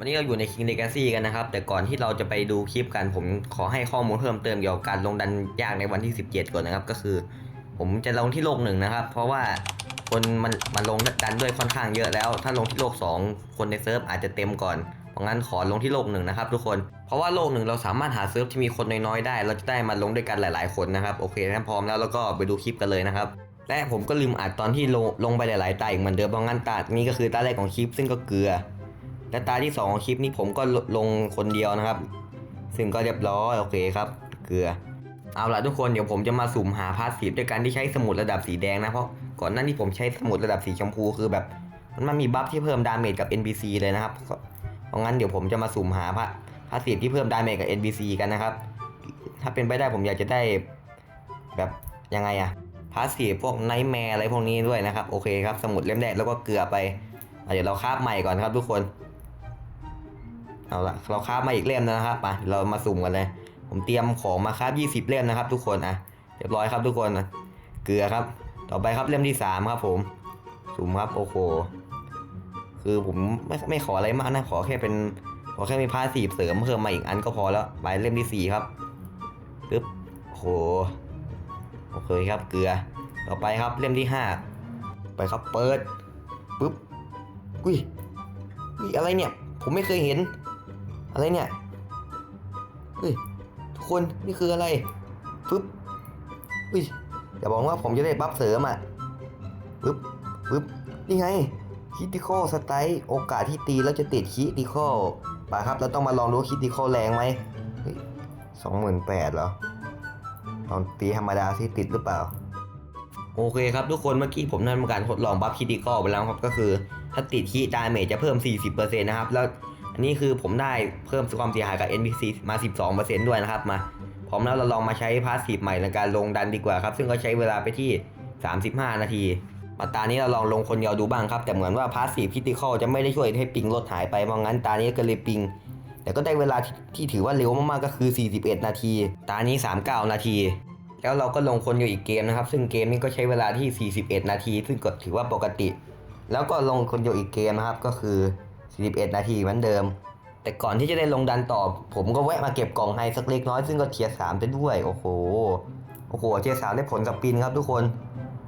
วันนี้เราอยู่ใน King Legacy กันนะครับ แต่ก่อนที่เราจะไปดูคลิปกัน ผมขอให้ข้อมูลเพิ่มเติมเกี่ยวกับการลงดันยากในวันที่ 17 ก่อนนะครับ ก็คือ ผมจะลงที่โลกหนึ่งนะครับ เพราะว่าคนมันมันลงดันด้วยค่อนข้างเยอะแล้ว ถ้าลงที่โลก 2 คนในเซิร์ฟอาจจะเต็มก่อน เพราะงั้นขอลงที่โลกหนึ่งนะครับทุกคน เพราะว่าโลกหนึ่งเราสามารถหาเซิร์ฟที่มีคนน้อยๆได้ เราจะได้มาลงด้วยกันหลาย ๆ คนนะครับ โอเคถ้าพร้อมแล้วแล้วก็ไปดูคลิปกันเลยนะครับและผมก็ลืมอัดตอนที่ลงลงไปหลายๆตาอีกเหมือนเดิมเพราะงั้นตานี้ก็คือตาแรกของคลิปซึ่งก็เกลือ และตาที่สองของคลิปนี้ผมก็ลลงคนเดียวนะครับ ซึ่งก็เรียบร้อยโอเคครับเกลือ เอาล่ะทุกคนเดี๋ยวผมจะมาสุ่มหาพาสซีฟด้วยการที่ใช้สมุดระดับสีแดงนะเพราะก่อนหน้านี้ผมใช้สมุดระดับสีชมพูคือแบบ มันมีบัฟที่เพิ่มดาเมจกับ NPC เลยนะครับเพราะงั้นเดี๋ยวผมจะมาสุ่มหาพาพาสซีฟที่เพิ่มดาเมจกับ NPC กันนะครับ ถ้าเป็นไปได้ผมอยากจะได้แบบยังไงอะพาสซีฟพวกไนท์แมร์อะไรพวกนี้ด้วยนะครับโอเคครับสมุดเล่มแรกแล้วก็เกลือไปเดี๋ยวเราคาบใหม่ก่อนครับทุกคน เอาละเราคาบมาอีกเล่มนะครับมาเรามาสุ่มกันเลย ผมเตรียมของมาคาบ20 เล่มนะครับ ทุกคนอะเรียบร้อยครับทุกคนเกลือครับ ต่อไปครับเล่มที่3ครับผมสุ่มครับโอ้โหคือผมไม่ไม่ขออะไรมากนะขอแค่เป็นขอแค่มีพาสีเสริมเพิ่มมาอีกอันก็พอแล้วไปเล่มที่ 4 ครับปึ๊บโอ้โหโอเคครับเกลือ ต่อไปครับเล่มที่ 5 ไปครับเปิดปึ๊บอุ้ยอุ้ยอะไรเนี่ย ผมไม่เคยเห็น อะไรเนี่ยเฮ้ยทุกคนนี่คืออะไรปึ๊บอุ้ยอย่าบอกว่าผมจะได้บัฟเสริมอะปึ๊บปึ๊บนี่ไงคิติคอลสไตล์โอกาสที่ตีแล้วจะติดคิติคอลป่ะครับเราต้องมาลองดูคิติคอลแรงไหมสองหมื่นแปดเหรอลองตีธรรมดาสิติดหรือเปล่า โอเคครับทุกคนเมื่อกี้ผมได้ทำการทดลองบัฟคิติคอลไปแล้วครับก็คือ ถ้าติดคีดาเมจจะเพิ่ม 40%นะครับแล้ว อันนี้คือผมได้เพิ่มความเสียหายกับ NPC มา 12%ด้วยนะครับมาพร้อมแล้วเราลองมาใช้พาสซีฟใหม่ในการลงดันดีกว่าครับ ซึ่งก็ใช้เวลาไปที่ 35 นาที มาตานี้เราลองลงคนเดียวดูบ้างครับ แต่เหมือนว่าพาสซีฟคิติคอลจะไม่ได้ช่วยให้ปิงลดหายไปเพราะงั้นตานี้ก็เลยปิง แต่ก็ได้เวลาที่ที่ถือว่าเร็วมากๆก็คือ 41 นาที ตานี้ 39 นาที แล้วเราก็ลงคนอยู่อีกเกมนะครับ ซึ่งเกมนี้ก็ใช้เวลาที่ 41 นาที ซึ่งก็ถือว่าปกติ แล้วก็ลงคนอยู่อีกเกมนะครับก็คือ 41 นาทีเหมือนเดิม แต่ก่อนที่จะได้ลงดันต่อ ผมก็แวะมาเก็บกล่องไฮสักเล็กน้อยซึ่งก็เทียร์สามไปด้วย โอ้โห โอ้โห เทียร์สามได้ผลกับปินครับทุกคน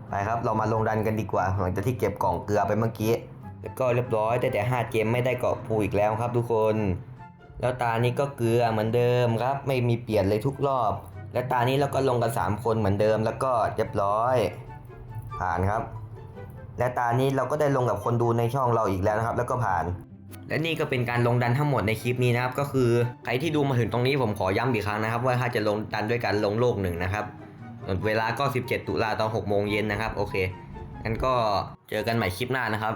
ไปครับ เรามาลงดันกันดีกว่า หลังจากที่เก็บกล่องเกลือไปเมื่อกี้ แล้วก็เรียบร้อย แต่แต่ 5 เกมไม่ได้เกาะภูอีกแล้วครับทุกคน แล้วตานี้ก็เกลือเหมือนเดิมครับ ไม่มีเปลี่ยนเลยทุกรอบ และตานี้เราก็ลงกัน3คนเหมือนเดิม แล้วก็เรียบร้อย ผ่านครับและตานี้เราก็ได้ลงกับคนดูในช่องเราอีกแล้วนะครับ แล้วก็ผ่าน และนี่ก็เป็นการลงดันทั้งหมดในคลิปนี้นะครับ ก็คือใครที่ดูมาถึงตรงนี้ผมขอย้ำอีกครั้งนะครับ ว่าถ้าจะลงดันด้วยการลงโลกหนึ่งนะครับเวลาก็ 17 ตุลาตอน6โมงเย็นนะครับ โอเคงั้นก็เจอกันใหม่คลิปหน้านะครับ